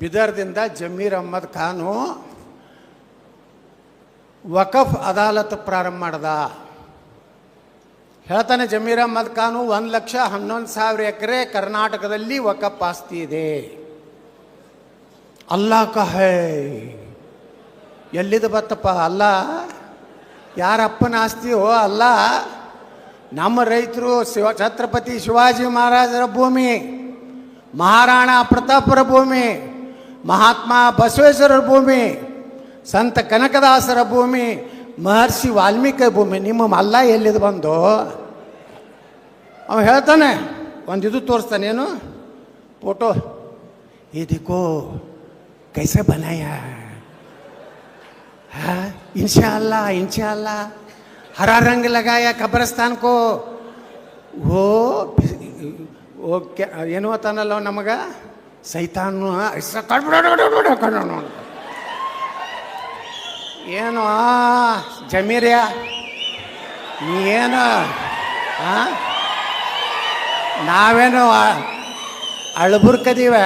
ಬಿದರ್ದಿಂದ ಜಮೀರ್ ಅಹ್ಮದ್ ಖಾನು ವಕಫ್ ಅದಾಲತ್ ಪ್ರಾರಂಭ ಮಾಡ್ದ. ಹೇಳ್ತಾನೆ ಜಮೀರ್ ಅಹ್ಮದ್ ಖಾನು, ಒಂದು ಲಕ್ಷ ಹನ್ನೊಂದು ಸಾವಿರ ಎಕರೆ ಕರ್ನಾಟಕದಲ್ಲಿ ವಕಫ್ ಆಸ್ತಿ ಇದೆ. ಅಲ್ಲಾ ಕಹೇ ಎಲ್ಲಿದು ಬತ್ತಪ್ಪ? ಅಲ್ಲ ಯಾರಪ್ಪನ ಆಸ್ತಿಯೋ ಅಲ್ಲ, ನಮ್ಮ ರೈತರು ಶಿವ, ಛತ್ರಪತಿ ಶಿವಾಜಿ ಮಹಾರಾಜರ ಭೂಮಿ, ಮಹಾರಾಣಾ ಪ್ರತಾಪರ ಭೂಮಿ ಮಹಾತ್ಮ ಬಸವೇಶ್ವರರ ಭೂಮಿ ಸಂತ ಕನಕದಾಸರ ಭೂಮಿ ಮಹರ್ಷಿ ವಾಲ್ಮೀಕಿ ಭೂಮಿ ನಿಮ್ಮ ಮಲ್ಲ ಎಲ್ಲಿದು ಬಂದು ಅವ ಹೇಳ್ತಾನೆ ಒಂದು ಇದು ತೋರಿಸ್ತಾನೆ ಏನು ಫೋಟೋ ये देखो कैसे बनाया हाँ इंशाल्लाह इंशाल्लाह हरा रंग लगाया कब्रस्तान को वो वो क्या ಏನು ಅಂತಾನಲ್ಲ ನಮಗ ಸೈತಾನು ಏನು ಜಮೀರ್ಯ, ನೀ ಏನು? ನಾವೇನು ಅಳ್ಬುರ್ಕದೀವ?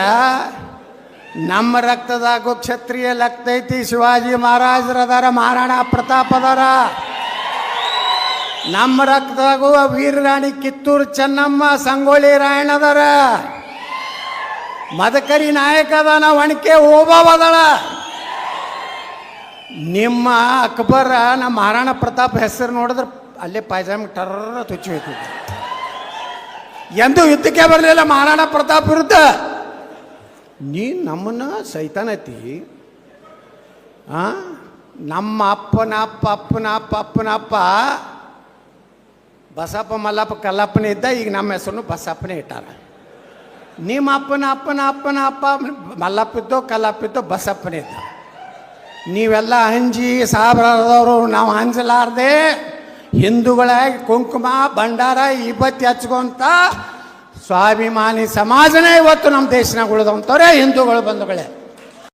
ನಮ್ಮ ರಕ್ತದಾಗು ಕ್ಷತ್ರಿಯ ಲಕ್ತೈತಿ ಶಿವಾಜಿ ಮಹಾರಾಜರದಾರ ಮಹಾರಾಣ ಪ್ರತಾಪ್ ಅದಾರ. ನಮ್ಮ ರಕ್ತದಾಗು ವೀರರಾಣಿ ಕಿತ್ತೂರು ಚೆನ್ನಮ್ಮ, ಸಂಗೊಳ್ಳಿ ರಾಯಣ್ಣ ಅದಾರ. ಮದಕರಿ ನಾಯಕ ಅದಾನ ಒಣಕೆ ಓಬಾವದಳ ನಿಮ್ಮ ಅಕ್ಬರ, ನಮ್ಮ ಮಹಾರಾಣ ಪ್ರತಾಪ್ ಹೆಸರು ನೋಡಿದ್ರೆ ಅಲ್ಲೇ ಪೈಜಾಮಿ ಟರ್ರ ತುಚ್ಚಿ ಹೋಯ್ತಿದ್ದೆ ಎಂದು ಯುದ್ಧಕ್ಕೆ ಬರಲಿಲ್ಲ ಮಹಾರಾಣ ಪ್ರತಾಪ್ ವಿರುದ್ಧ. ನೀ ನಮ್ಮನ್ನ ಸೈತಾನತಿ ನಮ್ಮ ಅಪ್ಪನ ಅಪ್ಪ ಅಪ್ಪನ ಅಪ್ಪ ಅಪ್ಪನ ಅಪ್ಪ. ಬಸಪ್ಪ, ಮಲ್ಲಪ್ಪ, ಕಲ್ಲಪ್ಪನೇ ಇದ್ದ, ಈಗ ನಮ್ಮ ಹೆಸರು ಬಸಪ್ಪನೇ ಇಟ್ಟಾರ. ನಿಮ್ಮ ಅಪ್ಪನ ಅಪ್ಪನ ಅಪ್ಪನ ಅಪ್ಪ ಮಲ್ಲಪ್ಪಿದ್ದು ಕಲ್ಲಪ್ಪಿದ್ದು ಇದ್ದೋ ಬಸಪ್ಪನೇ ಇದ್ದ ನೀವೆಲ್ಲ ಹಂಜಿ ಸಾಬ್ರದವರು, ನಾವು ಹಂಜಲಾರ್ದೆ ಹಿಂದೂಗಳಾಗಿ ಕುಂಕುಮ, ಭಂಡಾರ, ಇಬ್ಬತ್ತಿ ಹಚ್ಕೊಂತ ಸ್ವಾಭಿಮಾನಿ ಸಮಾಜನೇ ಇವತ್ತು ನಮ್ಮ ದೇಶನಾಗ ಉಳಿದಂಥವ್ರೆ ಹಿಂದೂಗಳು ಬಂಧುಗಳೇ.